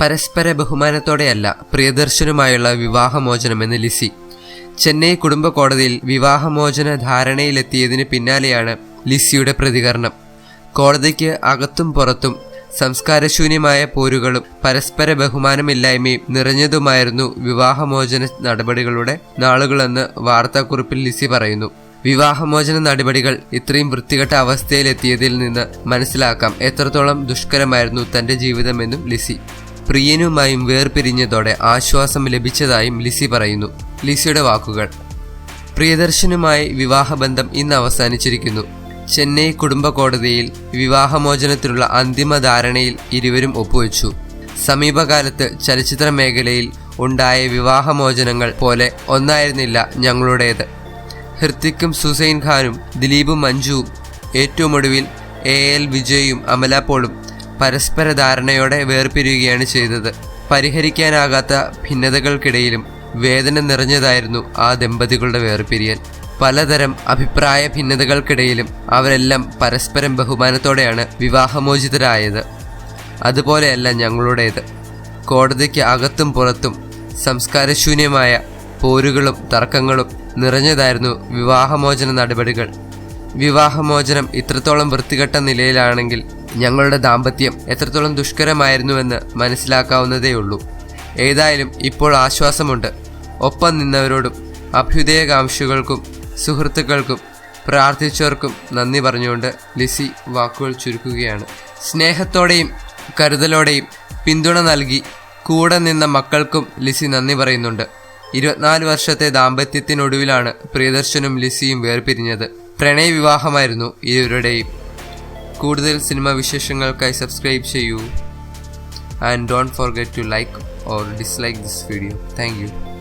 പരസ്പര ബഹുമാനത്തോടെയല്ല പ്രിയദർശനുമായുള്ള വിവാഹമോചനമെന്ന് ലിസി. ചെന്നൈ കുടുംബ കോടതിയിൽ വിവാഹമോചന ധാരണയിലെത്തിയതിന് പിന്നാലെയാണ് ലിസിയുടെ പ്രതികരണം. കോടതിക്ക് അകത്തും പുറത്തും സംസ്കാരശൂന്യമായ പോരുകളും പരസ്പര ബഹുമാനമില്ലായ്മയും നിറഞ്ഞതുമായിരുന്നു വിവാഹമോചന നടപടികളുടെ നാളുകളെന്ന് വാർത്താക്കുറിപ്പിൽ ലിസി പറയുന്നു. വിവാഹമോചന നടപടികൾ ഇത്രയും വൃത്തികെട്ട അവസ്ഥയിലെത്തിയതിൽ നിന്ന് മനസ്സിലാക്കാം എത്രത്തോളം ദുഷ്കരമായിരുന്നു തന്റെ ജീവിതമെന്നും ലിസി. പ്രിയനുമായും വേർപിരിഞ്ഞതോടെ ആശ്വാസം ലഭിച്ചതായും ലിസി പറയുന്നു. ലിസിയുടെ വാക്കുകൾ. പ്രിയദർശനുമായി വിവാഹബന്ധം ഇന്ന് അവസാനിച്ചിരിക്കുന്നു. ചെന്നൈ കുടുംബ കോടതിയിൽ വിവാഹമോചനത്തിനുള്ള അന്തിമ ധാരണയിൽ ഇരുവരും ഒപ്പുവെച്ചു. സമീപകാലത്ത് ചലച്ചിത്ര മേഖലയിൽ ഉണ്ടായ വിവാഹമോചനങ്ങൾ പോലെ ഒന്നായിരുന്നില്ല ഞങ്ങളുടേത്. ഹൃത്തിക്കും സുസൈൻ ഖാനും ദിലീപും മഞ്ജുവും ഏറ്റവും ഒടുവിൽ എ എൽ വിജയും അമല പോളും പരസ്പര ധാരണയോടെ വേർപിരിയുകയാണ് ചെയ്തത്. പരിഹരിക്കാനാകാത്ത ഭിന്നതകൾക്കിടയിലും വേദന നിറഞ്ഞതായിരുന്നു ആ ദമ്പതികളുടെ വേർപിരിയൽ. പലതരം അഭിപ്രായ ഭിന്നതകൾക്കിടയിലും അവരെല്ലാം പരസ്പരം ബഹുമാനത്തോടെയാണ് വിവാഹമോചിതരായത്. അതുപോലെയല്ല ഞങ്ങളുടേത്. കോടതിക്ക് അകത്തും പുറത്തും സംസ്കാരശൂന്യമായ പോരുകളും തർക്കങ്ങളും നിറഞ്ഞതായിരുന്നു വിവാഹമോചന നടപടികൾ. വിവാഹമോചനം ഇത്രത്തോളം വൃത്തികെട്ട നിലയിലാണെങ്കിൽ ഞങ്ങളുടെ ദാമ്പത്യം എത്രത്തോളം ദുഷ്കരമായിരുന്നുവെന്ന് മനസ്സിലാക്കാവുന്നതേയുള്ളൂ. ഏതായാലും ഇപ്പോൾ ആശ്വാസമുണ്ട്. ഒപ്പം നിന്നവരോടും അഭ്യുദയകാംക്ഷികൾക്കും സുഹൃത്തുക്കൾക്കും പ്രാർത്ഥിച്ചവർക്കും നന്ദി പറഞ്ഞുകൊണ്ട് ലിസി വാക്കുകൾ ചുരുക്കുകയാണ്. സ്നേഹത്തോടെയും കരുതലോടെയും പിന്തുണ നൽകി കൂടെ നിന്ന മക്കൾക്കും ലിസി നന്ദി പറയുന്നുണ്ട്. ഇരുപത്തിനാല് വർഷത്തെ ദാമ്പത്യത്തിനൊടുവിലാണ് പ്രിയദർശനും ലിസിയും വേർപിരിഞ്ഞത്. പ്രണയ വിവാഹമായിരുന്നു ഇരുവരുടെയും. കൂടുതൽ സിനിമ വിശേഷങ്ങൾക്കായി സബ്സ്ക്രൈബ് ചെയ്യൂ. And don't forget to like or dislike this video thank